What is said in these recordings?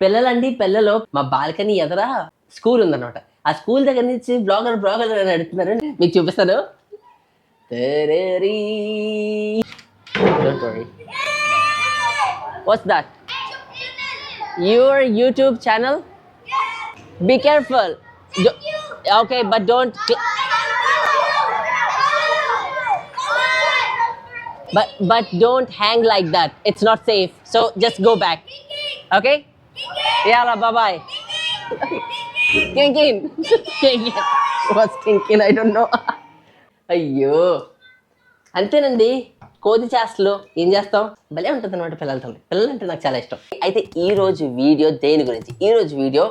పిల్లలండి పిల్లలు మా బాల్కనీ ఎదరా స్కూల్ ఉందన్నమాట. ఆ స్కూల్ దగ్గర నుంచి బ్లాగర్ బ్లాగర్ అని అడుగుతున్నారు మీకు చూపిస్తాను. What's that your YouTube channel be careful okay but don't but but don't hang like that it's not safe so just go back okay Yalla, bye bye. Kinkin. Kinkin. What's kinkin? I don't know. అయ్యో అంతేనండి కోతి చేస్తలు ఏం చేస్తాం భలే ఉంటుంది అనమాట పిల్లలతో పిల్లలంటే నాకు చాలా ఇష్టం అయితే ఈరోజు వీడియో దేని గురించి ఈ రోజు వీడియో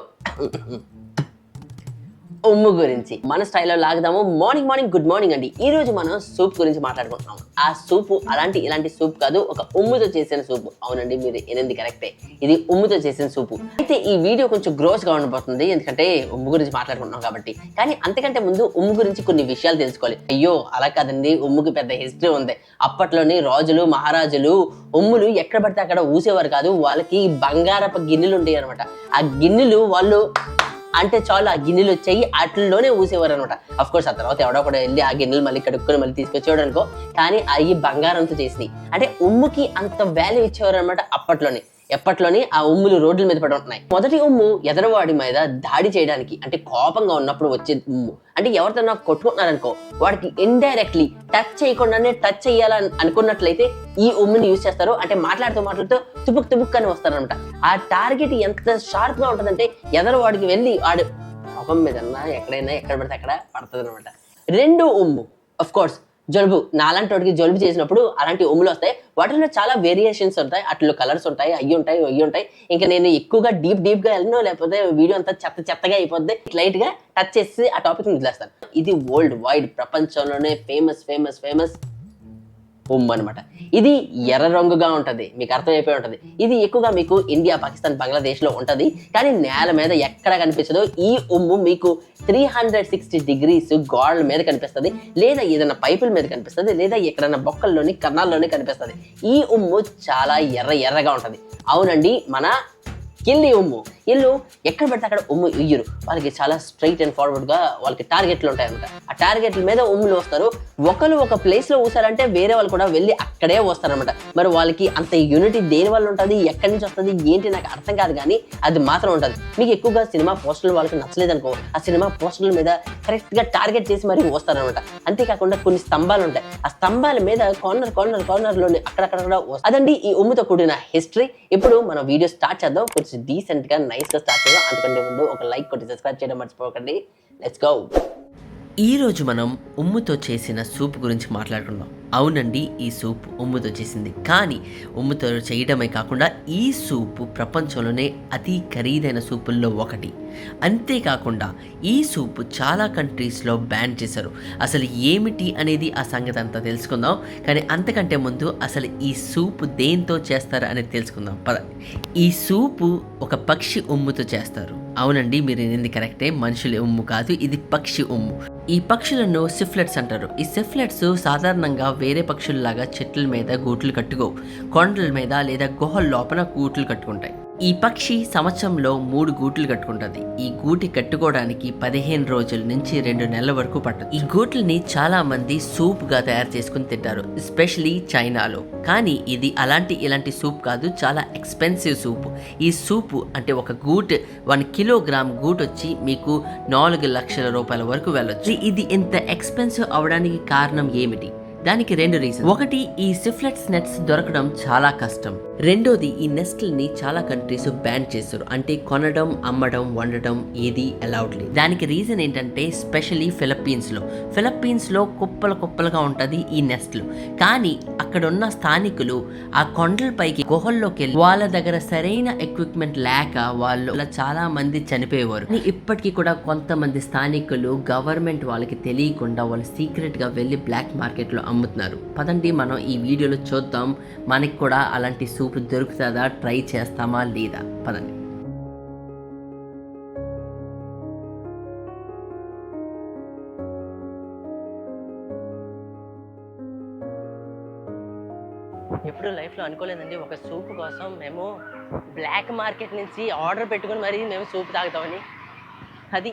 ఉమ్ము గురించి. మన స్టైల్లో లాగుదాము. మార్నింగ్ మార్నింగ్ గుడ్ మార్నింగ్ అండి. ఈ రోజు మనం సూప్ గురించి మాట్లాడుకుంటున్నాం ఆ సూపు అలాంటి ఇలాంటి సూప్ కాదు ఒక ఉమ్ముతో చేసిన సూప్. అవునండి మీరు ఎనిమిది కరెక్టే. ఇది ఉమ్ముతో చేసిన సూపు. అయితే ఈ వీడియో కొంచెం గ్రోస్గా ఉండబోతుంది ఎందుకంటే ఉమ్ము గురించి మాట్లాడుకుంటున్నాం కాబట్టి. కానీ అంతకంటే ముందు ఉమ్ము గురించి కొన్ని విషయాలు తెలుసుకోవాలి. అయ్యో అలా కాదండి. ఉమ్ముకి పెద్ద హిస్టరీ ఉంది. అప్పట్లోని రాజులు మహారాజులు ఉమ్ములు ఎక్కడ పడితే అక్కడ ఊసేవారు కాదు. వాళ్ళకి బంగారపు గిన్నెలు ఉండేవి అనమాట ఆ గిన్నెలు వాళ్ళు అంటే చాలు ఆ గిన్నెలు వచ్చాయి అట్లలోనే ఊసేవారు అనమాట అఫ్ కోర్స్ ఆ తర్వాత ఎవడో కూడా వెళ్ళి ఆ గిన్నెలు మళ్ళీ కడుక్కొని మళ్ళీ తీసుకొచ్చేవాడు అనుకో. కానీ అవి బంగారంతో చేసినాయి. అంటే ఉమ్ముకి అంత వాల్యూ ఇచ్చేవారు అనమాట అప్పట్లోనే. ఎప్పట్లోనే ఆ ఉమ్ములు రోడ్ల మీద పడి ఉంటున్నాయి. మొదటి ఉమ్ము ఎదరవాడి మీద దాడి చేయడానికి అంటే కోపంగా ఉన్నప్పుడు వచ్చే ఉమ్ము. అంటే ఎవరితో కొట్టుకుంటున్నారనుకో వాడికి ఇండైరెక్ట్లీ టచ్ చేయకుండానే టచ్ చేయాలని అనుకున్నట్లయితే ఈ ఉమ్ముని యూజ్ చేస్తారు. అంటే మాట్లాడుతూ మాట్లాడుతూ తుపుక్ తుపుక్ అని వస్తారనమాట ఆ టార్గెట్ ఎంత షార్ప్గా ఉంటుందంటే ఎదరు వాడికి వెళ్ళి వాడు ముఖం మీద ఎక్కడైనా ఎక్కడ పడితే అక్కడ పడుతుంది అనమాట రెండు ఉమ్ము అఫ్ కోర్స్ జలుబు. నాలాంటి వాడికి జలుబు చేసినప్పుడు అలాంటి ఉమ్ములు వస్తాయి. వాటిలో చాలా వేరియేషన్స్ ఉంటాయి. అట్లా కలర్స్ ఉంటాయి అయ్యి ఉంటాయి అయ్యి ఉంటాయి. ఇంకా నేను ఎక్కువగా డీప్ డీప్గా వెళ్ళను లేకపోతే వీడియో అంతా చెత్త చెత్తగా అయిపోద్ది. లైట్గా టచ్ చేసి ఆ టాపిక్ వదిలేస్తాను. ఇది వరల్డ్ వైడ్ ప్రపంచంలోనే ఫేమస్ ఫేమస్ ఫేమస్ ఉమ్ అనమాట ఇది ఎర్ర రంగుగా ఉంటుంది మీకు అర్థమైపోయి ఉంటుంది. ఇది ఎక్కువగా మీకు ఇండియా పాకిస్తాన్ బంగ్లాదేశ్లో ఉంటుంది. కానీ నేల మీద ఎక్కడ కనిపించదో ఈ ఉమ్ము మీకు త్రీ హండ్రెడ్ సిక్స్టీ డిగ్రీస్ గోడల మీద కనిపిస్తుంది. లేదా ఏదైనా పైపుల మీద కనిపిస్తుంది లేదా ఎక్కడైనా బొక్కల్లోని కన్నాల్లోని కనిపిస్తుంది. ఈ ఉమ్ము చాలా ఎర్ర ఎర్రగా ఉంటుంది. అవునండి మన కింది ఉమ్ము. వీళ్ళు ఎక్కడ పెడితే అక్కడ ఉమ్ము ఇయ్యరు. వాళ్ళకి చాలా స్ట్రైట్ అండ్ ఫార్వర్డ్గా వాళ్ళకి టార్గెట్లు ఉంటాయి అనమాట ఆ టార్గెట్ల మీద ఉమ్ములు వస్తారు. ఒకరు ఒక ప్లేస్లో ఊసారంటే వేరే వాళ్ళు కూడా వెళ్ళి అక్కడే వస్తారనమాట మరి వాళ్ళకి అంత యూనిటీ దేని వల్ల ఉంటుంది? ఎక్కడి నుంచి వస్తుంది? ఏంటి? నాకు అర్థం కాదు కానీ అది మాత్రం ఉంటుంది. మీకు ఎక్కువగా సినిమా పోస్టర్లు వాళ్ళకి నచ్చలేదు అనుకో ఆ సినిమా పోస్టర్ల మీద కరెక్ట్గా టార్గెట్ చేసి మరి వస్తారనమాట అంతేకాకుండా కొన్ని స్తంభాలు ఉంటాయి. ఆ స్తంభాల మీద కార్నర్ కార్నర్ కార్నర్లోని అక్కడక్కడ కూడా అదండి ఈ ఉమ్ముతో కూడిన హిస్టరీ ఇప్పుడు మనం వీడియో స్టార్ట్ చేద్దాం. కొంచెం డీసెంట్గా నైస్ స్టార్ట్ చేద్దాం. అందుకంటే ముందు ఒక లైక్ కొట్టి సబ్స్క్రైబ్ చేయడం మర్చిపోకండి. లెట్స్ గో ఈరోజు మనం ఉమ్ముతో చేసిన సూప్ గురించి మాట్లాడుకుందాం. అవునండి ఈ సూప్ ఉమ్ముతో చేసింది కానీ ఉమ్ముతో చేయడమే కాకుండా ఈ సూపు ప్రపంచంలోనే అతి ఖరీదైన సూపుల్లో ఒకటి. అంతేకాకుండా ఈ సూపు చాలా కంట్రీస్లో బ్యాన్ చేశారు. అసలు ఏమిటి అనేది ఆ సంగతి అంతా తెలుసుకుందాం. కానీ అంతకంటే ముందు అసలు ఈ సూపు దేంతో చేస్తారు అనేది తెలుసుకుందాం. పద. ఈ సూపు ఒక పక్షి ఉమ్ముతో చేస్తారు. అవునండి మీరు వినింది కరెక్టే. మనుషుల ఉమ్ము కాదు ఇది పక్షి ఉమ్ము. ఈ పక్షులను సిఫ్లెట్స్ అంటారు. ఈ సిఫ్లెట్స్ సాధారణంగా వేరే పక్షుల్లాగా చెట్ల మీద గూట్లు కట్టుకోవు. కొండల మీద లేదా గుహల లోపల గూట్లు కట్టుకుంటాయి. ఈ పక్షి సంవత్సరంలో మూడు గూట్లు కట్టుకుంటుంది. ఈ గూటి కట్టుకోవడానికి పదిహేను రోజుల నుంచి రెండు నెలల వరకు పట్టదు ఈ గూట్లని చాలా మంది సూప్గా తయారు చేసుకుని తింటారు ఎస్పెషలీ చైనాలో. కానీ ఇది అలాంటి ఇలాంటి సూప్ కాదు చాలా ఎక్స్పెన్సివ్ సూప్. ఈ సూప్ అంటే ఒక గూట్ వన్ కిలోగ్రామ్ గూట్ వచ్చి మీకు నాలుగు లక్షల రూపాయల వరకు వెళ్ళొచ్చు. ఇది ఇంత ఎక్స్పెన్సివ్ అవడానికి కారణం ఏమిటి? దానికి రెండు రీజన్ ఒకటి ఈ సిఫ్లెట్స్ నెట్స్ దొరకడం చాలా కష్టం. రెండోది ఈ నెస్ట్లని చాలా కంట్రీస్ బ్యాన్ చేస్తారు అంటే కొనడం అమ్మడం వండడం ఏది అలౌడ్ లేదు. దానికి రీజన్ ఏంటంటే స్పెషలీ ఫిలిప్పీన్స్లో ఫిలిప్పీన్స్లో కుప్పలు కుప్పలుగా ఉంటది ఈ నెస్ట్లు కానీ అక్కడ ఉన్న స్థానికులు ఆ కొండలపైకి గుహల్లోకి వెళ్ళి వాళ్ళ దగ్గర సరైన ఎక్విప్మెంట్ లేక వాళ్ళు చాలా మంది చనిపోయేవారు. కానీ ఇప్పటికీ కూడా కొంతమంది స్థానికులు గవర్నమెంట్ వాళ్ళకి తెలియకుండా వాళ్ళు సీక్రెట్గా వెళ్ళి బ్లాక్ మార్కెట్లో అమ్ముతున్నారు. పదండి మనం ఈ వీడియోలో చూద్దాం మనకి కూడా అలాంటి సూప్ దొరుకుతుందా ట్రై చేస్తామా లేదా? పదండి. ఎప్పుడు లైఫ్లో అనుకోలేదండి ఒక సూప్ కోసం మేము బ్లాక్ మార్కెట్ నుంచి ఆర్డర్ పెట్టుకుని మరీ మేము సూప్ తాగుతామని. అది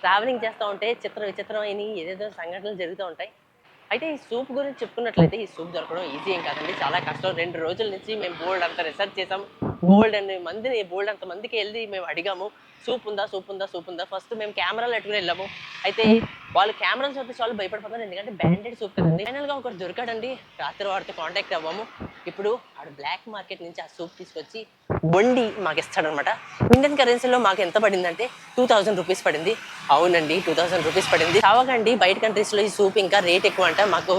ట్రావెలింగ్ చేస్తూ ఉంటే చిత్ర విచిత్రమైన ఏదేదో సంఘటనలు జరుగుతూ ఉంటాయి. అయితే ఈ సూప్ గురించి చెప్పుకున్నట్లయితే ఈ సూప్ దొరకడం ఈజీ ఏం కాదండి. చాలా కష్టం. రెండు రోజుల నుంచి మేము బోల్డ్ అంత రీసెర్చ్ చేసాం బోల్డ్ అనే మందిని బోల్డ్ అంత మందికి వెళ్ళి మేము అడిగాము. సూప్ ఉందా సూప్ ఉందా సూప్ ఉందా? ఫస్ట్ మేము కెమెరాలు పెట్టుకుని వెళ్ళాము. అయితే వాళ్ళు కెమెరాలు చూస్తే వాళ్ళు భయపడిపోతారు ఎందుకంటే బ్యాండెడ్ సూప్ కదండి. ఫైనల్గా ఒకటి దొరికాడండి రాత్రి వాడితో కాంటాక్ట్ అవ్వము. ఇప్పుడు ఆడు బ్లాక్ మార్కెట్ నుంచి ఆ సూప్ తీసుకొచ్చి వండి మాకు ఇస్తాడనమాట. ఇండియన్ కరెన్సీలో మాకు ఎంత పడిందంటే టూ థౌసండ్ రూపీస్ పడింది. అవునండి టూ థౌసండ్ రూపీస్ పడింది. కావకండి బయట కంట్రీస్లో ఈ సూప్ ఇంకా రేట్ ఎక్కువ అంట. మాకు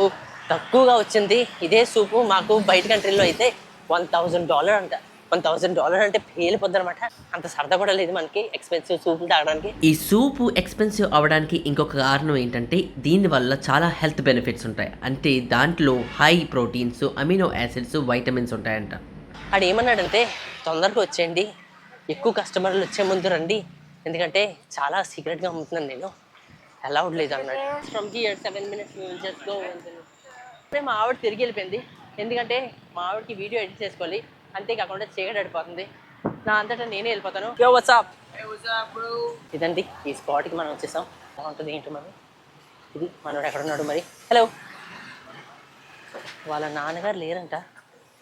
తక్కువగా వచ్చింది. ఇదే సూపు మాకు బయట కంట్రీలో అయితే వన్ థౌజండ్ డాలర్ అంట. వన్ థౌసండ్ డాలర్ అంటే పేలిపోద్ది అనమాట అంత సరదా కూడా లేదు మనకి ఎక్స్పెన్సివ్ సూపులు తాగడానికి. ఈ సూపు ఎక్స్పెన్సివ్ అవ్వడానికి ఇంకొక కారణం ఏంటంటే దీనివల్ల చాలా హెల్త్ బెనిఫిట్స్ ఉంటాయి. అంటే దాంట్లో high proteins amino acids vitamins ఉంటాయంట. ఆడు ఏమన్నాడంటే తొందరగా వచ్చేయండి. ఎక్కువ కస్టమర్లు వచ్చే ముందు రండి. ఎందుకంటే చాలా సీక్రెట్గా అమ్ముతున్నాను నేను. అలౌడ్ లేదు అన్నాడు. From here seven minutes just go అంటే మా ఆవిడ తిరిగి వెళ్ళిపోయింది. ఎందుకంటే మా ఆవిడకి వీడియో ఎడిట్ చేసుకోవాలి. అంతేకాకుండా చీకటి పడిపోతుంది నా అంతటా నేనే వెళ్ళిపోతాను. యో వాట్సాప్ ఇదండి ఈ స్పాట్కి మనం వచ్చేసాం. ఉంటుంది ఏంటో మరి? ఇది మనోడు ఎక్కడ ఉన్నాడు మరి? హలో వాళ్ళ నాన్నగారు లేరంట.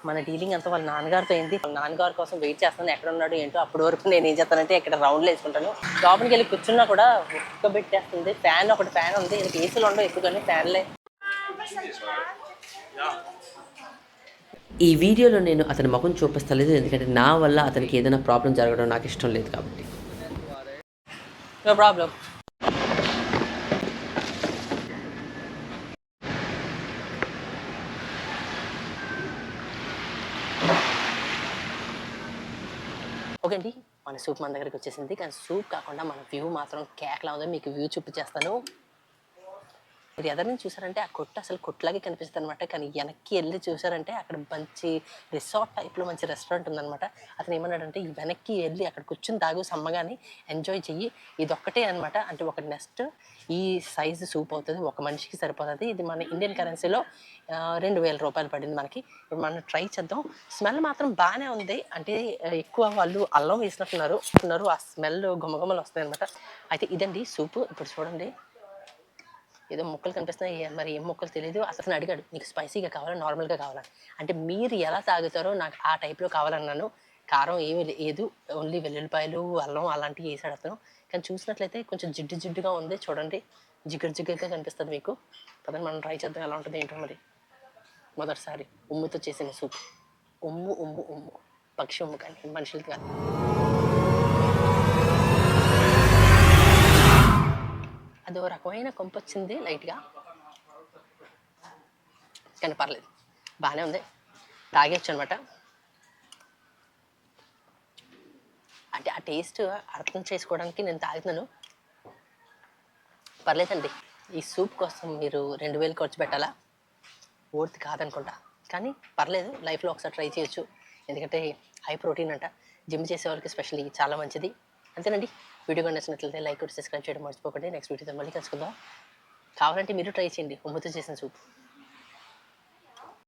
మన డీలింగ్ అంతా వాళ్ళ నాన్నగారితో అయింది. వాళ్ళ నాన్నగారి కోసం వెయిట్ చేస్తాను ఎక్కడ ఉన్నాడు ఏంటో అప్పటి వరకు నేను ఏం చేస్తానంటే ఇక్కడ రౌండ్లు వేసుకుంటాను. లోపలికి వెళ్ళి కూర్చున్నా కూడా ఉక్క పెట్టేస్తుంది ఫ్యాన్ ఒకటి ఫ్యాన్ ఉంది. ఇది ఏసీలు ఉండవు ఎక్కువ కానీ ఫ్యాన్లే ఈ వీడియోలో నేను అతని ముఖం చూపిస్తలేదు ఎందుకంటే నా వల్ల అతనికి ఏదైనా ప్రాబ్లం జరగడం నాకు ఇష్టం లేదు కాబట్టి. ప్రాబ్లం ఓకే అండి. మన సూప్ మన దగ్గరికి వచ్చేసింది. కానీ సూప్ కాకుండా మన వ్యూ మాత్రం కేకలా ఉంది మీకు వ్యూ చూపించేస్తాను. మీరు ఎదరి నుంచి చూసారంటే ఆ కొట్టు అసలు కొట్టులాగే కనిపిస్తుంది అనమాట కానీ వెనక్కి వెళ్ళి చూసారంటే అక్కడ మంచి రిసార్ట్ టైప్లో మంచి రెస్టారెంట్ ఉందన్నమాట. అతను ఏమన్నాడంటే ఈ వెనక్కి వెళ్ళి అక్కడ కూర్చుని తాగు సమ్మగాని ఎంజాయ్ చెయ్యి. ఇది ఒక్కటే అనమాట అంటే ఒక నెక్స్ట్ ఈ సైజు సూప్ అవుతుంది ఒక మనిషికి సరిపోతుంది. ఇది మన ఇండియన్ కరెన్సీలో రెండు వేల రూపాయలు పడింది మనకి. ఇప్పుడు మనం ట్రై చేద్దాం. స్మెల్ మాత్రం బాగానే ఉంది. అంటే ఎక్కువ వాళ్ళు అల్లం వేసినట్టున్నారు. ఉన్నారు. ఆ స్మెల్ గుమగుమలు వస్తాయి అనమాట అయితే ఇదండి సూపు. ఇప్పుడు చూడండి. ఏదో ముక్కలు కనిపిస్తున్నాయి మరి ఏం ముక్కలు తెలియదు అసలు అడిగాడు నీకు స్పైసీగా కావాలా నార్మల్గా కావాలా? అంటే మీరు ఎలా తాగుతారో నాకు ఆ టైప్లో కావాలన్నాను. కారం ఏమి లేదు ఓన్లీ వెల్లుల్లిపాయలు అల్లం అలాంటివి వేసాడు అతను. కానీ చూసినట్లయితే కొంచెం జిడ్డు జిడ్డుగా ఉంది చూడండి. జిగురు జిగురుగా కనిపిస్తుంది మీకు. పదండి మనం ట్రై చేద్దాం ఎలా ఉంటుంది ఏంటో మరి. మొదటిసారి ఉమ్ముతో చేసిన సూప్. ఉమ్ము ఉమ్ము ఉమ్ము. పక్షి ఉమ్ము కానీ మనుషులకి కాదు. అదో రకమైన కొంపు వచ్చింది లైట్గా. కానీ పర్లేదు. బాగానే ఉంది. తాగేచ్చు అనమాట అంటే ఆ టేస్ట్ అర్థం చేసుకోవడానికి నేను తాగుతున్నాను. పర్లేదండి. ఈ సూప్ కోసం మీరు రెండు వేలు ఖర్చు పెట్టాలా? ఓర్తి కాదనుకుంటా. కానీ పర్లేదు. లైఫ్లో ఒకసారి ట్రై చేయొచ్చు. ఎందుకంటే హై ప్రోటీన్ అంట. జిమ్ చేసే వాళ్ళకి స్పెషల్లీ చాలా మంచిది. అంతేనండి. వీడియో కానీ నచ్చినట్లయితే లైక్ కొట్టి సబ్స్క్రైబ్ చేయడం మర్చిపోకండి. నెక్స్ట్ వీడియోతో మళ్ళీ కలుసుకుందాం. కావాలంటే మీరు ట్రై చేయండి. ఉమ్మతో చేసిన సూప్.